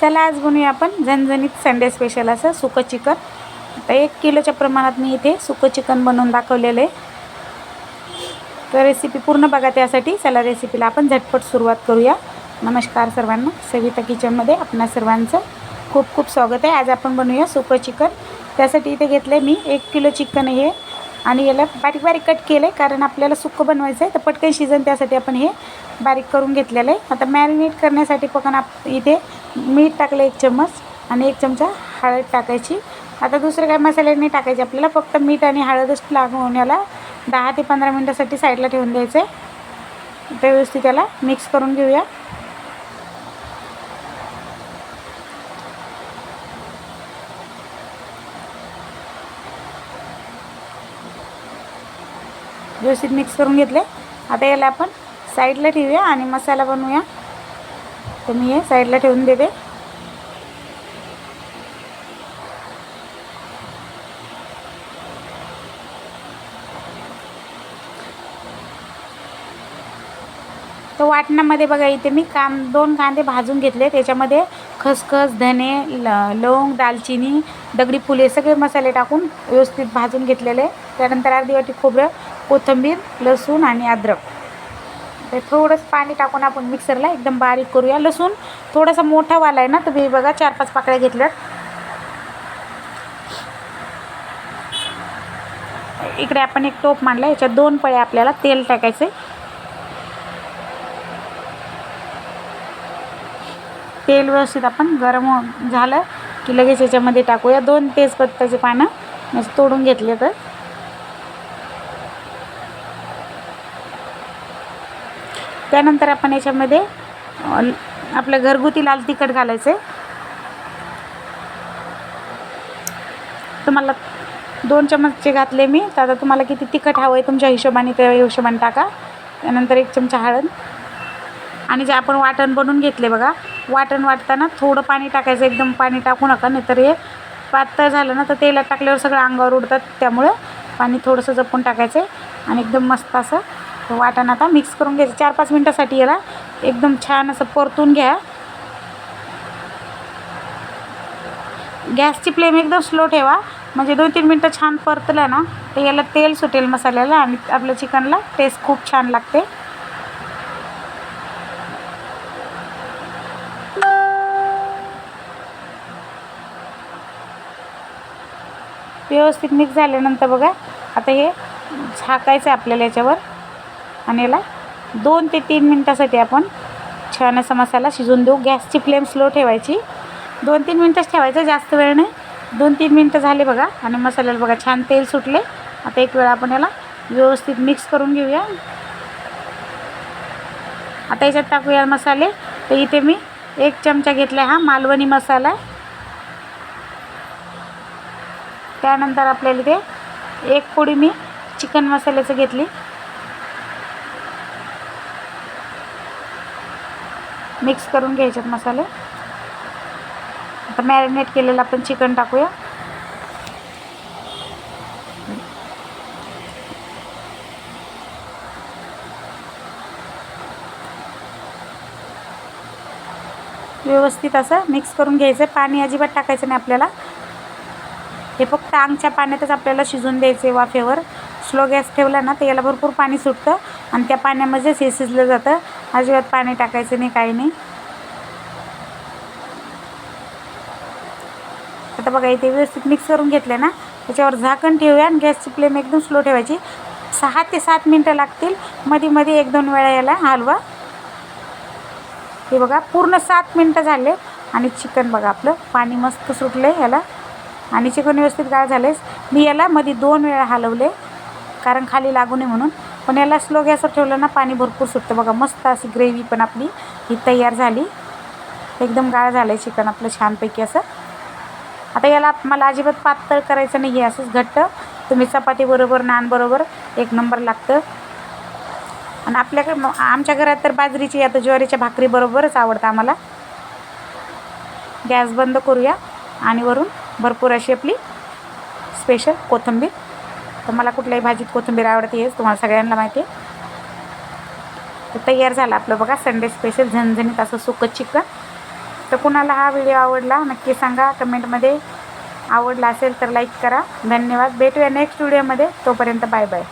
चला आज बनवूया आपण झणझणीत संडे स्पेशल असं सुकं चिकन. आता एक किलोच्या प्रमाणात मी इथे सुकं चिकन बनवून दाखवलेलं आहे. तर रेसिपी पूर्ण बघा त्यासाठी. चला रेसिपीला आपण झटपट सुरुवात करूया. नमस्कार सर्वांना. सविता किचनमध्ये आपणा सर्वांचं खूप खूप स्वागत आहे. आज आपण बनवूया सुकं चिकन. त्यासाठी इथे घेतलं आहे मी एक किलो चिकन हे आणि याला बारीक बारीक कट केलं आहे कारण आपल्याला सुक्कं बनवायचं आहे तर पटकन शिजन त्यासाठी आपण हे बारीक करून घेतलेलं आहे. आता मॅरिनेट करण्यासाठी पण आप इथे मीठ टाकलं एक चम्मच आणि एक चमचा हळद टाकायची. आता दुसरं काय मसाले नाही टाकायचे. आपल्याला फक्त मीठ आणि हळदच लागून याला दहा ते पंधरा मिनटासाठी साईडला ठेवून द्यायचं आहे व्यवस्थित त्याला मिक्स करून घेऊया. व्यवस्थित मिक्स करून घेतले. आता याला आपण साईडला ठेवूया आणि मसाला बनवूया. तर मी हे साईडला ठेवून देते. तर वाटणामध्ये बघा इथे मी कां दोन कांदे भाजून घेतले त्याच्यामध्ये खसखस धने ल लवंग दालचिनी दगडी फुले सगळे मसाले टाकून व्यवस्थित भाजून घेतलेले. त्यानंतर अर्धी वाटी खोबरं कोथिंबीर लसूण आणि अद्रक. तर थोडंसं पाणी टाकून आपण मिक्सरला एकदम बारीक करूया. लसूण थोडासा मोठा वाला आहे ना तर मी बघा चार पाच पाकळ्या घेतल्यात. इकडे आपण एक टोप मांडला याच्यात दोन पळे आपल्याला तेल टाकायचे तेल व्यवस्थित आपण गरम हो- झालं की लगेच याच्यामध्ये टाकूया. दोन तेजपत्त्याचे पानं म्हणजे तोडून घेतले तर. त्यानंतर आपण याच्यामध्ये आपलं घरगुती लाल तिखट घालायचं. आहे तुम्हाला दोन चमचे घातले मी तर आता तुम्हाला किती तिखट हवं आहे तुमच्या हिशोबाने त्या हिशोबाने टाका. त्यानंतर एक चमचा हळद. आणि जे आपण वाटण बनवून घेतले बघा वाटण वाटताना थोडं पाणी टाकायचं एकदम पाणी टाकू नका नाहीतर हे पातळ झालं ना तर तेलात टाकल्यावर सगळं अंगावर उडतात. त्यामुळं पाणी थोडंसं जपून टाकायचं आहे आणि एकदम मस्त असं वाटण आता मिक्स करून घ्यायचं. चार पाच मिनटासाठी याला. एकदम छान असं परतून घ्या. गॅसची फ्लेम एकदम स्लो ठेवा. म्हणजे दोन तीन मिनटं छान परतलं ना तर याला तेल सुटेल मसाल्याला आणि आपल्या चिकनला टेस्ट खूप छान लागते. व्यवस्थित मिक्स झाल्यानंतर बघा आता हे झाकायचं आहे आपल्याला याच्यावर. आणि याला दोन ते तीन मिनटासाठी आपण छान असा मसाला शिजवून देऊ. गॅसची फ्लेम स्लो ठेवायची. दोन तीन मिनटंच ठेवायचं जास्त वेळ नाही. दोन तीन मिनटं झाले बघा आणि मसाल्याला बघा छान तेल सुटले. आता एक वेळ आपण याला व्यवस्थित मिक्स करून घेऊया. आता याच्यात टाकूया मसाले. तर इथे मी एक चमचा घेतला हा मालवणी मसाला. त्यानंतर आपल्याला इथे एक पोळी मी चिकन मसाल्याचं घेतली. मिक्स करून घ्यायच्यात मसाले. आता मॅरिनेट केलेलं आपण चिकन टाकूया. व्यवस्थित असं मिक्स करून घ्यायचं पाणी अजिबात टाकायचं नाही आपल्याला. हे फक्त आंगच्या पाण्यातच आपल्याला शिजून द्यायचे वाफेवर. स्लो गॅस ठेवला ना तर याला भरपूर पाणी सुटतं. आणि त्या पाण्यामध्येच हे शिजलं जातं अजिबात पाणी टाकायचं नाही काही नाही. आता बघा इथे व्यवस्थित मिक्स करून घेतले ना. त्याच्यावर झाकण ठेवूया आणि गॅसची फ्लेम एकदम स्लो ठेवायची. सहा ते सात मिनटं लागतील. मध्ये मध्ये एक दोन वेळा याला हलवा. हे बघा पूर्ण सात मिनटं झाले. आणि चिकन बघा आपलं पाणी मस्त सुटलं आहे याला. आणि चिकन व्यवस्थित गाळ झालेस मी याला मध्ये दोन वेळा हलवले कारण खाली लागू नये म्हणून. पण याला स्लो गॅसवर ठेवलं ना पाणी भरपूर सुटतं. बघा मस्त अशी ग्रेव्ही पण आपली ही तयार झाली. एकदम गाळ झालं आहे चिकन आपलं छानपैकी असं. आता याला मला अजिबात पातळ करायचं नाही आहे असंच घट्ट. तुम्ही चपातीबरोबर नानबरोबर एक नंबर लागतं. आणि आपल्याकडे आमच्या घरात तर बाजरीची आता ज्वारीच्या भाकरीबरोबरच आवडतं आम्हाला. गॅस बंद करूया. आणि वरून भरपूर अशी आपली स्पेशल कोथिंबीर तर मला कुठल्याही भाजीत कोथिंबीर आवडते हेच तुम्हाला सगळ्यांना माहिती आहे. तर तयार झालं आपलं बघा संडे स्पेशल झणझणीत असं सुकं चिकन. तर कुणाला हा व्हिडिओ आवडला नक्की सांगा कमेंटमध्ये आवडला असेल तर लाईक करा. धन्यवाद. भेटूया नेक्स्ट व्हिडिओमध्ये तोपर्यंत बाय बाय